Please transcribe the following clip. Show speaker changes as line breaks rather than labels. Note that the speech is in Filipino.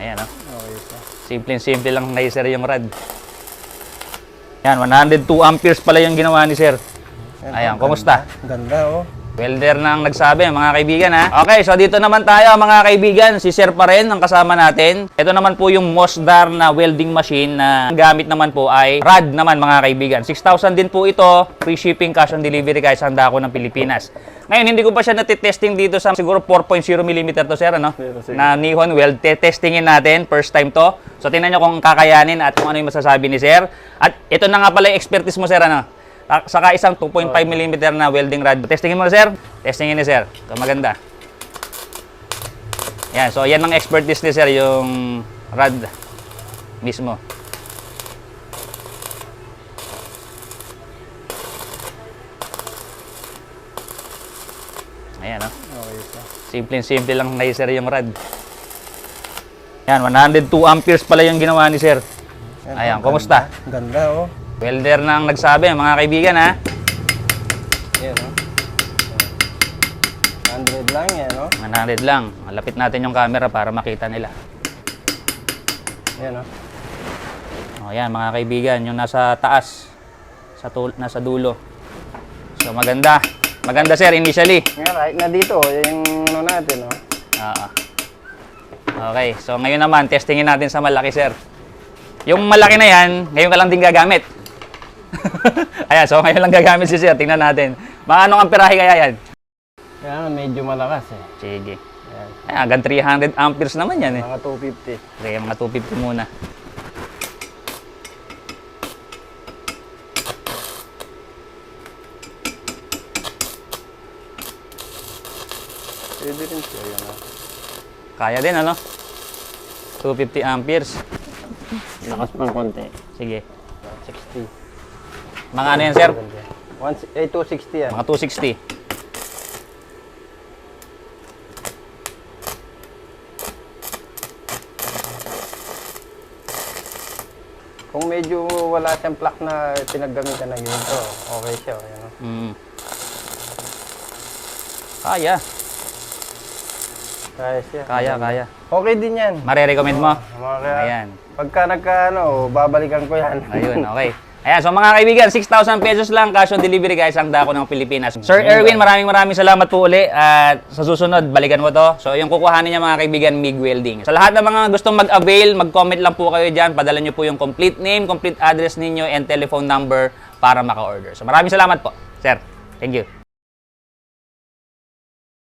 Ayan, oh.
Okay pa.
Simple-simple lang kay sir yung rad. Yan, 102 amperes pala yung ginawa ni sir.
Yan,
Ayan,
oh,
kumusta?
Ganda oh.
Welder na ang nagsabi, mga kaibigan ha. Okay, so dito naman tayo mga kaibigan. Si Sir pa rin ang kasama natin. Ito naman po yung Mosdar na welding machine na gamit naman po ay rad naman mga kaibigan. 6,000 din po ito. Free shipping cash on delivery kahit saan dako ng Pilipinas. Ngayon, hindi ko pa siya natitesting dito sa siguro 4.0 mm to sir, ano? Na Nihon weld. Testingin natin. First time to. So, tingnan nyo kung kakayanin at kung ano yung masasabi ni sir. At ito na nga pala yung expertise mo sir, ano? Ta- Saka isang 2.5 mm na welding rod. Testingin mo na, sir. Testingin ni sir. Ito maganda. Yan, so yan ang expertise ni sir, yung rod mismo. Ayan, oh.
Okay pa.
Simple-simple lang kay sir yung rod. Yan, 102 amperes pala yung ginawa ni sir.
Yan,
Ayan,
oh,
kumusta?
Ganda oh.
Welder na ang nagsabi, mga kaibigan, ha?
Yan oh. 100 lang yan oh.
100 lang. Malapit natin yung camera para makita nila.
Yan oh.
O yan mga kaibigan, yung nasa taas, sa tul- nasa dulo. So maganda. Maganda sir initially.
Nga, right na dito, yung ano natin oh.
Oo. Okay, so ngayon naman testingin natin sa malaki sir. Yung malaki na yan, ngayon ka lang din gagamit. Ayan, so ngayon lang gagamit si sir. Tingnan natin. Mga anong amperahe kaya yan?
Yan, medyo malakas eh.
Sige. Ayan, hanggang 300 amperes naman yan eh.
Mga 250.
Sige, mga 250 muna.
Pwede rin siya yan oh.
Kaya din ano? 250 amperes.
Lakas pang konti.
Sige.
60.
Mga ano yan sir?
One, eh, 260 yan.
Mga 260.
Kung medyo wala siyang plak na pinaggamitan ng ganito, okay siya. oh, Yan, oh.
Mm. Kaya.
Kaya siya.
Kaya, kaya.
Okay din yan.
Mare-recommend mo?
Mga
Ayan.
Pagka nagka, ano, babalikan ko yan.
Ayun, okay. Ayan, so mga kaibigan, 6,000 pesos lang cash on delivery guys ang dako ng Pilipinas. Sir Erwin, maraming maraming salamat po uli at sa susunod, balikan mo to. So yung kukuhanin niya mga kaibigan, MIG Welding. Sa lahat ng mga gustong mag-avail, mag-comment lang po kayo dyan. Padala niyo po yung complete name, complete address ninyo, and telephone number para maka-order. So maraming salamat po, sir. Thank you.